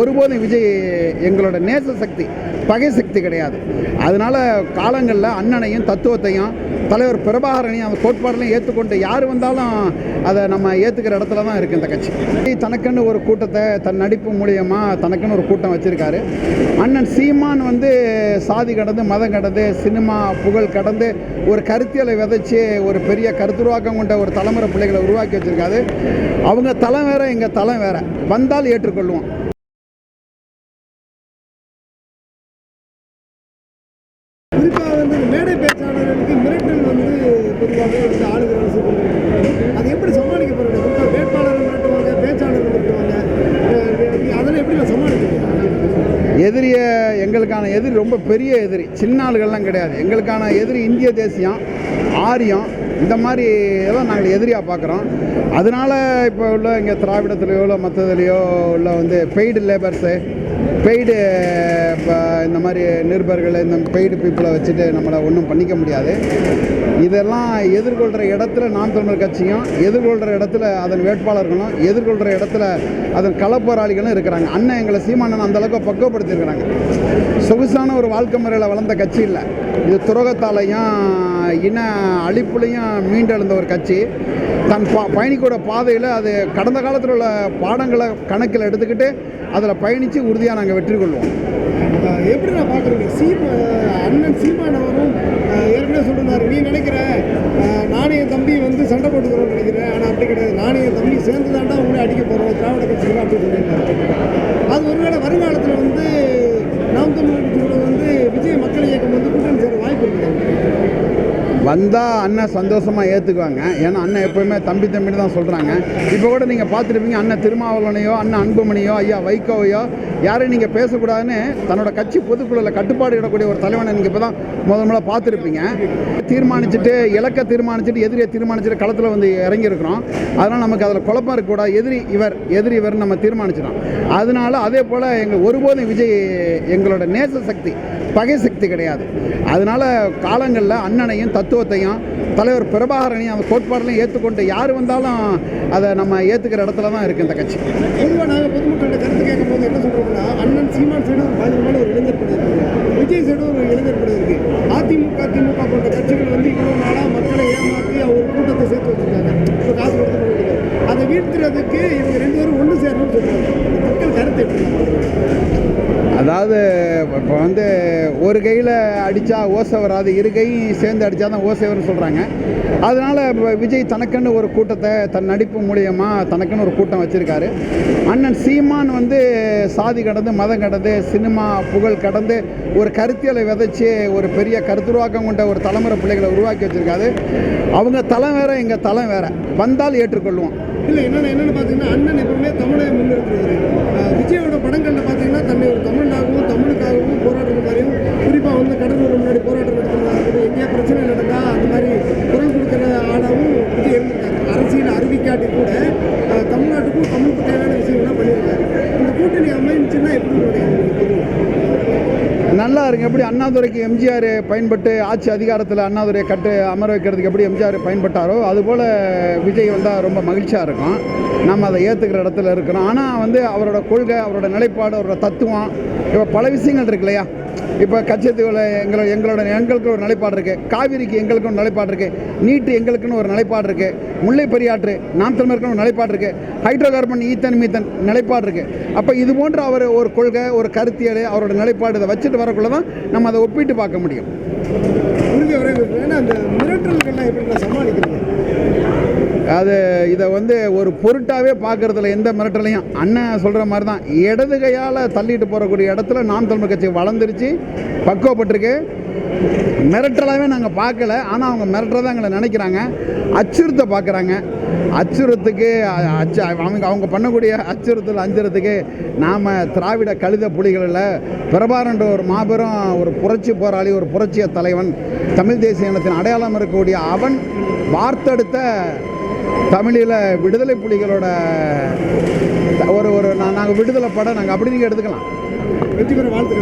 ஒருபோதும் விஜய் எங்களோட நேச சக்தி பகை சக்தி கிடையாது. அதனால காலங்களில் அண்ணனையும் தத்துவத்தையும் தலைவர் பிரபாகரனையும் அந்த கோட்பாடுலையும் ஏற்றுக்கொண்டு யார் வந்தாலும் அதை நம்ம ஏற்றுக்கிற இடத்துல தான் இருக்குது இந்த கட்சி. தனக்குன்னு ஒரு கூட்டத்தை தன் நடிப்பு மூலியமாக தனக்குன்னு ஒரு கூட்டம் வச்சுருக்காரு. அண்ணன் சீமான் வந்து சாதி கடந்து மதம் கடந்து சினிமா புகழ் கடந்து ஒரு கருத்தியலை விதைச்சி ஒரு பெரிய கருத்துருவாக்கம் கொண்ட ஒரு தலைமுறை பிள்ளைகளை உருவாக்கி வச்சுருக்காரு. அவங்க தலை வேற எங்கள் தலை வேற. வந்தால் ஏற்றுக்கொள்வோம். எங்களுக்கான எதிரி ரொம்ப பெரிய எதிரி. சின்ன ஆளுகள்லாம் கிடையாது. எங்களுக்கான எதிரி இந்திய தேசியம் ஆரியம் இந்த மாதிரி எல்லாம் நாங்கள் எதிரியாக பார்க்குறோம் அதனால இப்போ உள்ள இங்கே திராவிடத்துலேயோ இல்லை மற்றதுலேயோ உள்ள வந்து பெய்டு லேபர்ஸு பெய்டு இப்போ இந்த மாதிரி நிருபர்கள் இந்த பெய்டு பீப்புளை வச்சுட்டு நம்மளை ஒன்றும் பண்ணிக்க முடியாது. இதெல்லாம் எதிர்கொள்கிற இடத்துல நாம் தமிழர் கட்சியும் எதிர்கொள்கிற இடத்துல அதன் வேட்பாளர்களும் எதிர்கொள்கிற இடத்துல அதன் களப்போராளிகளும் இருக்கிறாங்க. அண்ணன் எங்களை சீமானன் அந்த அளவுக்கு பக்குவப்படுத்தியிருக்கிறாங்க. சொகுசான ஒரு வாழ்க்கை முறையில் வளர்ந்த கட்சி இல்லை. இது துரோகத்தாலையும் இன அழிப்புலையும் மீண்டெழுந்த ஒரு கட்சி. தன் பா பயணிக்கூட பாதையில் அது கடந்த காலத்தில் உள்ள பாடங்களை கணக்கில் எடுத்துக்கிட்டு அதில் பயணித்து உறுதியாக நாங்கள் வெற்றி கொள்வோம். எப்படி நான் பார்க்குறேன் சீம அண்ணன் சீமானவரும் ஏற்கனவே சொல்லியிருந்தார் நீ நினைக்கிற நாணய தம்பி வந்து சண்டை போட்டுக்கிறோம்னு நினைக்கிறேன். ஆனால் அப்படி கிடையாது. நாணய தம்பி சேர்ந்து தாண்டா உங்களை அடிக்க போகிறோம் திராவிட கட்சிகள் அப்படி சொல்லியிருந்தார் அது ஒருவேளை வருங்காலத்தில் வந்து நாம் தமிழர் கட்சியோட வந்து விஜய் மக்கள் இயக்கம் வந்து கூட்டணி சேர வாய்ப்பு இருக்குது வந்தால் அண்ணன் சந்தோஷமாக ஏற்றுக்குவாங்க ஏன்னா அண்ணன் எப்போயுமே தம்பி தம்பின்னு தான் சொல்கிறாங்க இப்போ கூட நீங்கள் பார்த்துருப்பீங்க அண்ணன் திருமாவளவனையோ அண்ணன் அன்புமணியோ ஐயா வைகோவையோ யாரையும் நீங்கள் பேசக்கூடாதுன்னு தன்னோட கட்சி பொதுக்குழுவில் கட்டுப்பாடு இடக்கூடிய ஒரு தலைவனை நீங்கள் இப்போ தான் முதல் முதல்ல பார்த்துருப்பீங்க. தீர்மானிச்சுட்டு இலக்கை தீர்மானிச்சுட்டு எதிரியை தீர்மானிச்சுட்டு களத்தில் வந்து இறங்கியிருக்கிறோம். அதனால் நமக்கு அதில் குழப்பம் இருக்கக்கூடாது. எதிரி இவர் எதிரி இவர்னு நம்ம தீர்மானிச்சிடும் அதனால அதே போல் எங்கள் ஒருபோதும் விஜய் எங்களோட நேச சக்தி பகை சக்தி கிடையாது. அதனால் காலங்களில் அண்ணனையும் தத்துவத்தையும் தலைவர் பிரபாகரனையும் அந்த கோட்பாடுலையும் ஏற்றுக்கொண்டு யார் வந்தாலும் அதை நம்ம ஏற்றுக்கிற இடத்துல தான் இருக்குது இந்த கட்சி. பொதுவாக நாங்கள் பொதுமக்கள்கிட்ட கருத்து கேட்கும் போது என்ன சொல்கிறோம்னா அண்ணன் சீமான் சைடு ஒரு பாதிரமான ஒரு இளைஞர் படம் விஜய் சைடு ஒரு இளைஞர் படம் இருக்கு. அதிமுக திமுக போன்ற கட்சிகள் வந்து இவ்வளோ நாளாக மக்களை ஏமாற்றி அவர் கூட்டத்தை சேர்த்து வச்சுருக்காங்க. இப்போ காசு கொடுத்து பண்ணிட்டு அதை வீழ்த்துறதுக்கு இவங்க ரெண்டு பேரும் ஒன்று சேரணும்னு சொல்றாங்க. மக்கள் கருத்து எப்படி? அதாவது இப்போ வந்து ஒரு கையில் அடித்தா ஓசை வராது இரு கையும் சேர்ந்து அடித்தா தான் ஓசை வரும்னு சொல்கிறாங்க அதனால் இப்போ விஜய் தனக்குன்னு ஒரு கூட்டத்தை தன் நடிப்பு மூலியமாக தனக்குன்னு ஒரு கூட்டம் வச்சுருக்காரு. அண்ணன் சீமான் வந்து சாதி கடந்து மதம் கடந்து சினிமா புகழ் கடந்து ஒரு கருத்தியலை விதைச்சி ஒரு பெரிய கருத்துருவாக்கம் கொண்ட ஒரு தலைமுறை பிள்ளைகளை உருவாக்கி வச்சுருக்காரு. அவங்க தலம் வேறு எங்கள் தலம் வேறு. வந்தால் ஏற்றுக்கொள்வோம். இல்லை என்னென்ன என்னென்னு பார்த்தீங்கன்னா அண்ணன் எப்பவுமே தமிழை முன்னிறுத்துறாரு விஜயோட படங்களில் பார்த்தீங்கன்னா தன்னை ஒரு தமிழ் ತಮಿಳುಕಾರರು ಹೋರಾಟಗಾರರು நல்லா இருக்கு எப்படி அண்ணாதுரைக்கு எம்ஜிஆர் பயன்பட்டு ஆட்சி அதிகாரத்தில் அண்ணாதுரையை கட்டு அமர வைக்கிறதுக்கு எப்படி எம்ஜிஆர் பயன்பட்டாரோ அதுபோல் விஜய் வந்தால் ரொம்ப மகிழ்ச்சியாக இருக்கும். நம்ம அதை ஏற்றுக்கிற இடத்துல இருக்கிறோம். ஆனால் வந்து அவரோட கொள்கை அவரோட நிலைப்பாடு அவரோட தத்துவம் இப்போ பல விஷயங்கள் இருக்கு இல்லையா? இப்போ கச்சத்தீவில் எங்களோட எங்களோட எங்களுக்கு ஒரு நிலைப்பாடு இருக்குது காவிரிக்கு எங்களுக்கு ஒரு நிலைப்பாடு இருக்குது நீட்டு எங்களுக்குன்னு ஒரு நிலைப்பாடு இருக்குது முல்லை பெரியாற்று நாம் தமிழருக்குன்னு ஒரு நிலைப்பாடு இருக்குது ஹைட்ரோ கார்பன் ஈத்தன் மீத்தன் நிலைப்பாடு இருக்குது அப்போ இது போன்ற அவர் ஒரு கொள்கை ஒரு கருத்தியல் அவரோட நிலைப்பாடு இதை வச்சுட்டு வரக்குள்ள தான் நம்ம அதை ஒப்பிட்டு பார்க்க முடியும். உறுதி வரை அந்த மிரட்டல்கள்லாம் எப்படி நான் சமாளிக்கிறீங்க அது இதை வந்து ஒரு பொருட்டாவே பார்க்கறதுல எந்த மிரட்டலையும் அண்ணன் சொல்கிற மாதிரி தான் இடது கையால் தள்ளிட்டு போகக்கூடிய இடத்துல நாம் தமிழ் கட்சி வளர்ந்துருச்சு பக்குவப்பட்டிருக்கு. மிரட்டலாகவே நாங்கள் பார்க்கல ஆனால் அவங்க மிரட்டுறதா எங்களை நினைக்கிறாங்க. அச்சுறுத்த பார்க்குறாங்க. அச்சுறுத்துக்கு அச்சு அவங்க அவங்க பண்ணக்கூடிய அச்சுறுத்தல் அஞ்சுறதுக்கு நாம் திராவிட கழுத புலிகளில் பிரபாரன்ற ஒரு மாபெரும் ஒரு புரட்சி போராளி ஒரு புரட்சிய தலைவன் தமிழ் தேசிய இனத்தின் அடையாளம் இருக்கக்கூடிய அவன் வார்த்தெடுத்த தமிழில் விடுதலை புலிகளோட ஒரு ஒரு நாங்கள் விடுதலை படம் நாங்கள் அப்படி நீங்கள் எடுத்துக்கலாம். வெற்றி பெற வாழ்த்துக்கள்.